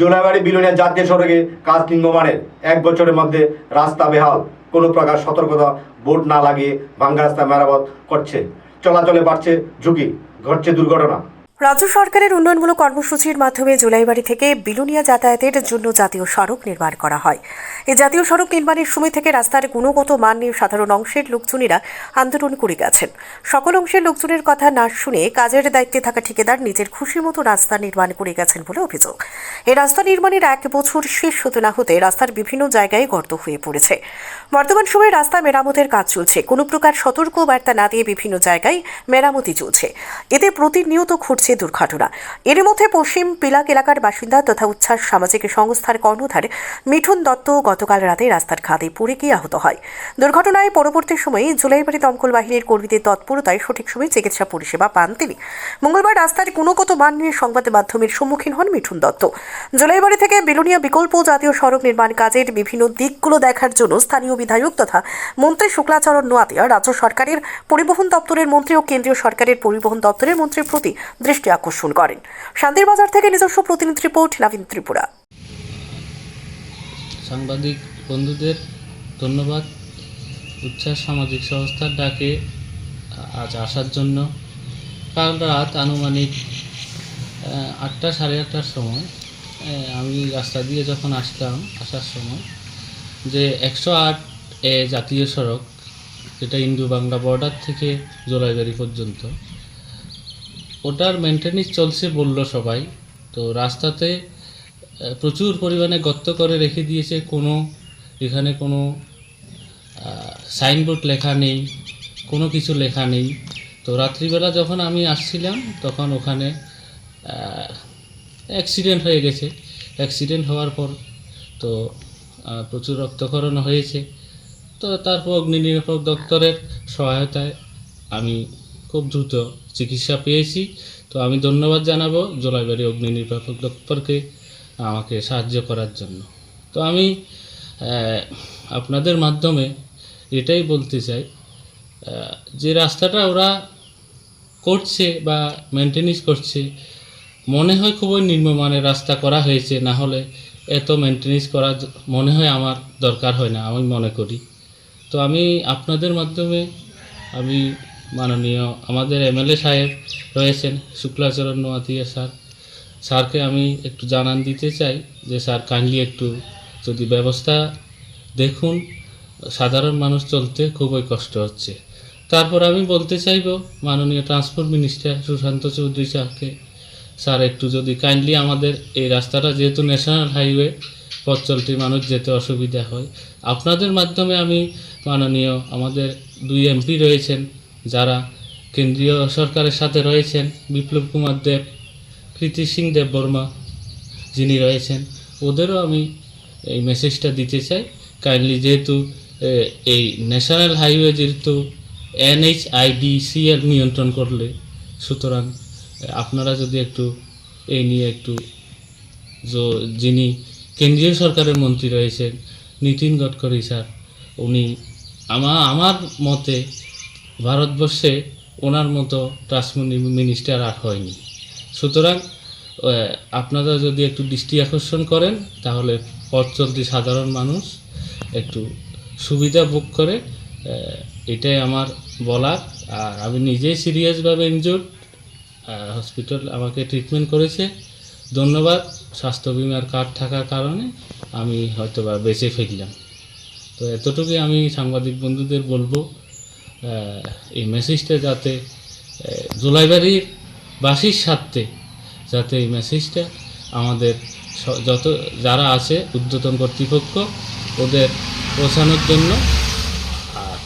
জোলাইবাড়ি বিলোনিয়া জাতীয় সড়কে কাজ নিম্নমানের এক বছরের মধ্যে রাস্তা বেহাল। কোনো প্রকার সতর্কতা বোর্ড না লাগিয়ে ভাঙ্গা রাস্তা মেরামত করছে। চলাচলে বাড়ছে ঝুঁকি, ঘটছে দুর্ঘটনা। রাজ্য সরকারের উন্নয়নমূলক কর্মসূচির মাধ্যমে জুলাইবাড়ি থেকে বিলুনিয়া যাতায়াতের জন্য জাতীয় সড়ক নির্মাণ করা হয়। এই জাতীয় সড়ক নির্মাণের সময় থেকে রাস্তার গুণগত মান নিয়ে সাধারণ অংশের লোকজনেরা আন্দোলন করে গেছেন। সকল অংশের লোকজনের কথা না শুনে কাজের দায়িত্বে থাকা ঠিকাদার নিজের খুশি মতো রাস্তা নির্মাণ করে গেছেন বলে অভিযোগ। এই রাস্তা নির্মাণের এক বছর শেষ হতে না হতে রাস্তার বিভিন্ন জায়গায় গর্ত হয়ে পড়েছে। বর্তমান সময়ে রাস্তা মেরামতের কাজ চলছে। কোনো প্রকার সতর্ক বার্তা না দিয়ে বিভিন্ন জায়গায় মেরামতি চলছে। এতে প্রতিনিয়ত ঘটছে দুর্ঘটনা। এর মধ্যে পশ্চিম পিলাক এলাকার বাসিন্দা তথা উচ্ছ্বাস সামাজিক সংস্থার কর্ণধার মিঠুন দত্ত গতকাল রাতে রাস্তার খাদে পড়ে গিয়ে আহত হয়। দুর্ঘটনায় পরবর্তী সময়ে জুলাইবাড়ি দমকল বাহিনীর কর্মীদের তৎপরতায় সঠিক সময়ে চিকিৎসা পরিষেবা পান তিনি। মঙ্গলবার রাস্তার গুণগত মান নিয়ে সংবাদ মাধ্যমের সম্মুখীন হন মিঠুন দত্ত। জুলাইবাড়ি থেকে বিলোনিয়া বিকল্প জাতীয় সড়ক নির্মাণ কাজের বিভিন্ন দিকগুলো দেখার জন্য স্থানীয় বিধায়ক তথা মন্ত্রী শুক্লাচরণ নোয়াতিয়া রাজ্য সরকারের পরিবহন দপ্তরের মন্ত্রী ও কেন্দ্রীয় সরকারের পরিবহন দপ্তরের মন্ত্রীর প্রতি দৃষ্টি আকর্ষণ করেন। শান্তির বাজার থেকে নিজস্ব প্রতিনিধি রিপোর্ট, নাভিন ত্রিপুরা। সাংবাদিক বন্ধুদের ধন্যবাদ। উচ্ছ্বাস সামাজিক সংস্থার ডাকে আজ আসার জন্য। কাল রাত আনুমানিক আটটা সাড়ে আটটার সময় আমি রাস্তা দিয়ে যখন আসলাম আসার সময়, যে একশো আট এ জাতীয় সড়ক, যেটা ইন্দু বাংলা বর্ডার থেকে জোলাইবাড়ি পর্যন্ত ওটার মেনটেনেন্স চলছে বলল সবাই। তো রাস্তাতে প্রচুর পরিমাণে গর্ত করে রেখে দিয়েছে। কোনো, এখানে কোনো সাইনবোর্ড লেখা নেই, কোনো কিছু লেখা নেই। তো রাত্রিবেলা যখন আমি আসছিলাম, তখন ওখানে অ্যাক্সিডেন্ট হয়ে গেছে। অ্যাক্সিডেন্ট হওয়ার পর তো প্রচুর রক্তক্ষরণ হয়েছে। তো তারপর অগ্নি নিরাপক দপ্তরের সহায়তায় আমি খুব দ্রুত চিকিৎসা পেয়েছি। তো আমি ধন্যবাদ জানাব জোলাইবাড়ি অগ্নি নির্বাপক দপ্তরকে আমাকে সাহায্য করার জন্য। তো আমি আপনাদের মাধ্যমে এটাই বলতে চাই যে রাস্তাটা ওরা করছে বা মেনটেনেন্স করছে, মনে হয় খুবই নিম্নমানের রাস্তা করা হয়েছে, না হলে এত মেনটেনেন্স করা মনে হয় আমার দরকার হয় না, আমি মনে করি। তো আমি আপনাদের মাধ্যমে আমি মাননীয় আমাদের এমএলএ সাহেব রয়েছেন, শুক্লাচরণ নোয়াতিয়া স্যার। স্যারকে আমি একটু জানান দিতে চাই যে স্যার, কাইন্ডলি একটু যদি ব্যবস্থা দেখুন, সাধারণ মানুষ চলতে খুবই কষ্ট হচ্ছে। তারপর আমি বলতে চাইব, মাননীয় ট্রান্সপোর্ট মিনিস্টার সুশান্ত চৌধুরী স্যারকে, স্যার একটু যদি কাইন্ডলি আমাদের এই রাস্তাটা, যেহেতু ন্যাশনাল হাইওয়ে, পথ চলতি মানুষ যেতে অসুবিধা হয়। আপনাদের মাধ্যমে আমি মাননীয় আমাদের দুই এমপি রয়েছেন যারা কেন্দ্রীয় সরকারের সাথে রয়েছেন, বিপ্লব কুমার দেব, কৃতি সিং দেব বর্মা যিনি রয়েছেন, ওদেরও আমি এই মেসেজটা দিতে চাই। কাইন্ডলি যেহেতু এই ন্যাশনাল হাইওয়ে যেহেতু এনএইচ আইডিসিএল নিয়ন্ত্রণ করলে, সুতরাং আপনারা যদি একটু এই নিয়ে একটু যিনি কেন্দ্রীয় সরকারের মন্ত্রী রয়েছেন, নীতিন গডকরি স্যার, উনি আমা, আমার মতে ভারতবর্ষে ওনার মতো ট্রান্সপোর্ট মিনিস্টার আর হয়নি। সুতরাং আপনারা যদি একটু দৃষ্টি আকর্ষণ করেন, তাহলে পথ চলতি সাধারণ মানুষ একটু সুবিধা ভোগ করে এটাই আমার বলার। আর আমি নিজেই সিরিয়াসভাবে ইনজুর্ড হসপিটাল আমাকে ট্রিটমেন্ট করেছে। ধন্যবাদ, স্বাস্থ্য বিমার কার্ড থাকার কারণে আমি হয়তোবা বেঁচে ফিরলাম। তো এতটুকুই আমি সাংবাদিক বন্ধুদের বলব। এই মেসেজটা যাতে জোলাইবাড়ির বাসীর স্বার্থে যাতে এই মেসেজটা আমাদের যত যারা আছে ঊর্ধ্বতন কর্তৃপক্ষ, ওদের পৌঁছানোর জন্য। আর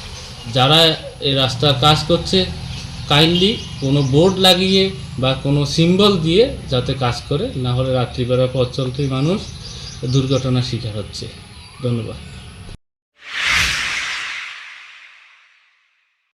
যারা এই রাস্তার কাজ করছে কাইন্ডলি কোনো বোর্ড লাগিয়ে বা কোনো সিম্বল দিয়ে যাতে কাজ করে, না হলে রাত্রিবেলা পথ চলতি মানুষ দুর্ঘটনার শিকার হচ্ছে। ধন্যবাদ।